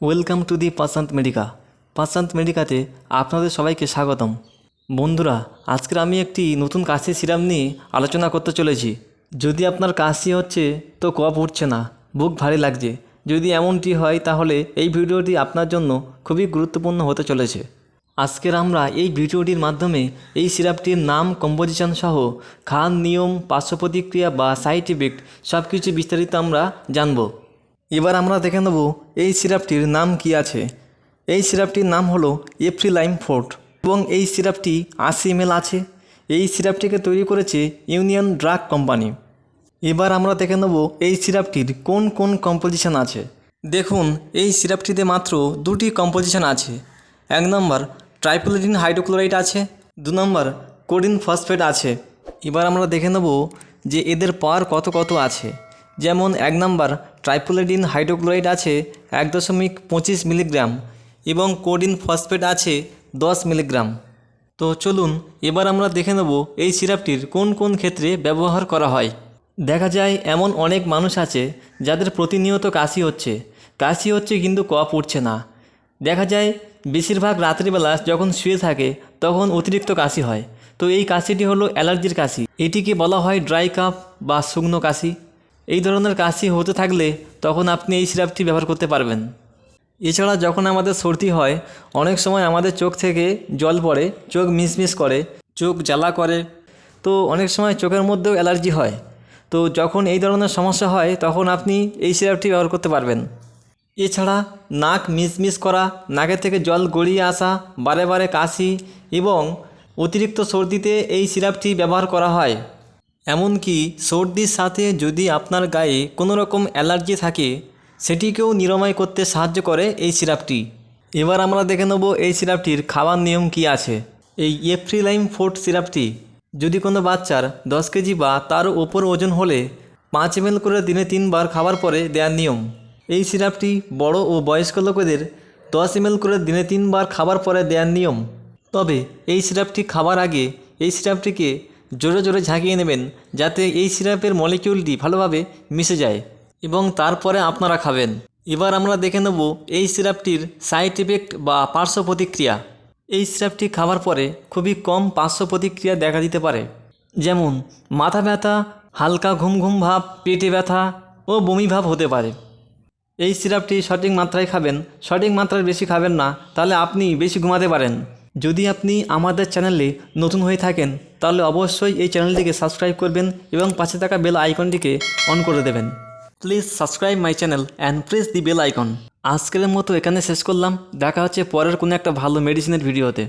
Welcome to the Pasanta Medica Pasanta মেডিকাতে আপনাদের সবাইকে স্বাগতম। বন্ধুরা, আজকের আমি একটি নতুন কাশি সিরাম নিয়ে আলোচনা করতে চলেছি। যদি আপনার কাশি হচ্ছে, তো কফ উঠছে না, বুক ভারী লাগছে। যদি এমনটি হয়, তাহলে এই ভিডিওটি আপনার জন্য খুবই গুরুত্বপূর্ণ হতে চলেছে। আজকের আমরা এই ভিডিওটির মাধ্যমে এই সিরাপটির নাম কম্পোজিশন সহ খান, নিয়ম পার্শ্ব প্রতিক্রিয়া বা সাইড ইফেক্ট সব কিছু বিস্তারিত আমরা জানব। এবার আমরা দেখে নেব এই সিরাপটির নাম কি আছে। এই সিরাপটির নাম হলো এপ্রিলাইম ফোর্ট এবং এই সিরাপটি আশি এম আছে। এই সিরাপটিকে তৈরি করেছে ইউনিয়ন ড্রাগ কোম্পানি। এবার আমরা দেখে নেব এই সিরাপটির কোন কোন কম্পোজিশন আছে। দেখুন, এই সিরাপটিতে মাত্র দুটি কম্পোজিশন আছে। এক নম্বর, ট্রাইপোলিডিন হাইড্রোক্লোরাইড আছে। দু নম্বর, কোডিন ফসফেট আছে। এবার আমরা দেখে নেব যে এদের পাওয়ার কত কত আছে। যেমন এক নম্বর ট্রাইপোলিডিন হাইড্রোক্লোরাইড আছে এক দশমিক পঁচিশ মিলিগ্রাম এবং কোডিন ফসফেট আছে দশ মিলিগ্রাম। তো চলুন, এবার আমরা দেখে নেব এই সিরাপটির কোন কোন ক্ষেত্রে ব্যবহার করা হয়। দেখা যায়, এমন অনেক মানুষ আছে যাদের প্রতিনিয়ত কাশি হচ্ছে। কাশি হচ্ছে কিন্তু কফ উঠছে না। দেখা যায়, বেশিরভাগ রাত্রিবেলা যখন শুয়ে থাকে, তখন অতিরিক্ত কাশি হয়। তো এই কাশিটি হলো অ্যালার্জির কাশি। এটিকে বলা হয় ড্রাই কাফ বা শুকনো কাশি। এই ধরনের কাশি হতে থাকলে তখন আপনি এই সিরাপটি ব্যবহার করতে পারবেন। এছাড়া যখন আমাদের সর্দি হয়, অনেক সময় আমাদের চোখ থেকে জল পড়ে, চোখ মিসমিস করে, চোখ জ্বালা করে। তো অনেক সময় চোখের মধ্যেও অ্যালার্জি হয়। তো যখন এই ধরনের সমস্যা হয়, তখন আপনি এই সিরাপটি ব্যবহার করতে পারবেন। এছাড়া নাক মিসমিস করা নাকের থেকে জল গড়িয়ে আসা, বারে বারে কাশি এবং অতিরিক্ত সর্দিতে এই সিরাপটি ব্যবহার করা হয়। এমনকি সর্দির সাথে যদি আপনার গায়ে কোনো রকম অ্যালার্জি থাকে, সেটিকেও নিরাময় করতে সাহায্য করে এই সিরাপটি। এবার আমরা দেখে নেব এই সিরাপটির খাওয়ার নিয়ম কি আছে। এই এফ্রিলাইম ফোর্ট সিরাপটি, যদি কোনো বাচ্চার দশ কেজি বা তার ওপর ওজন হলে পাঁচ এম করে দিনে তিনবার খাওয়ার পরে দেওয়ার নিয়ম। এই সিরাপটি বড় ও বয়স্ক লোকেদের দশ এম করে দিনে তিনবার খাবার পরে দেওয়ার নিয়ম। তবে এই সিরাপটি খাবার আগে এই সিরাপটিকে জোরে জোরে ঝাঁকিয়ে নেবেন যাতে এই সিরাপের মলিকিউলটি ভালোভাবে মিশে যায় এবং তারপরে আপনারা খাবেন। এবার আমরা দেখে নেব এই সিরাপটির সাইড ইফেক্ট বা পার্শ্ব প্রতিক্রিয়া। এই সিরাপটি খাওয়ার পরে খুবই কম পার্শ্ব প্রতিক্রিয়া দেখা দিতে পারে। যেমন, মাথা ব্যথা, হালকা ঘুম ঘুম ভাব, পেটে ব্যথা ও বমি ভাব হতে পারে। এই সিরাপটি সঠিক মাত্রায় খাবেন। সঠিক মাত্রায় বেশি খাবেন না, তাহলে আপনি বেশি ঘুমাতে পারেন। যদি আপনি আমাদের চ্যানেলে নতুন হয়ে থাকেন, তাহলে অবশ্যই এই চ্যানেলটিকে সাবস্ক্রাইব করবেন এবং পাশে থাকা বেল আইকনটিকে অন করে দেবেন। Please subscribe my channel and press the bell icon আজকের মতো এখানে শেষ করলাম। দেখা হচ্ছে পরের কোনো একটা ভালো মেডিসিনের ভিডিওতে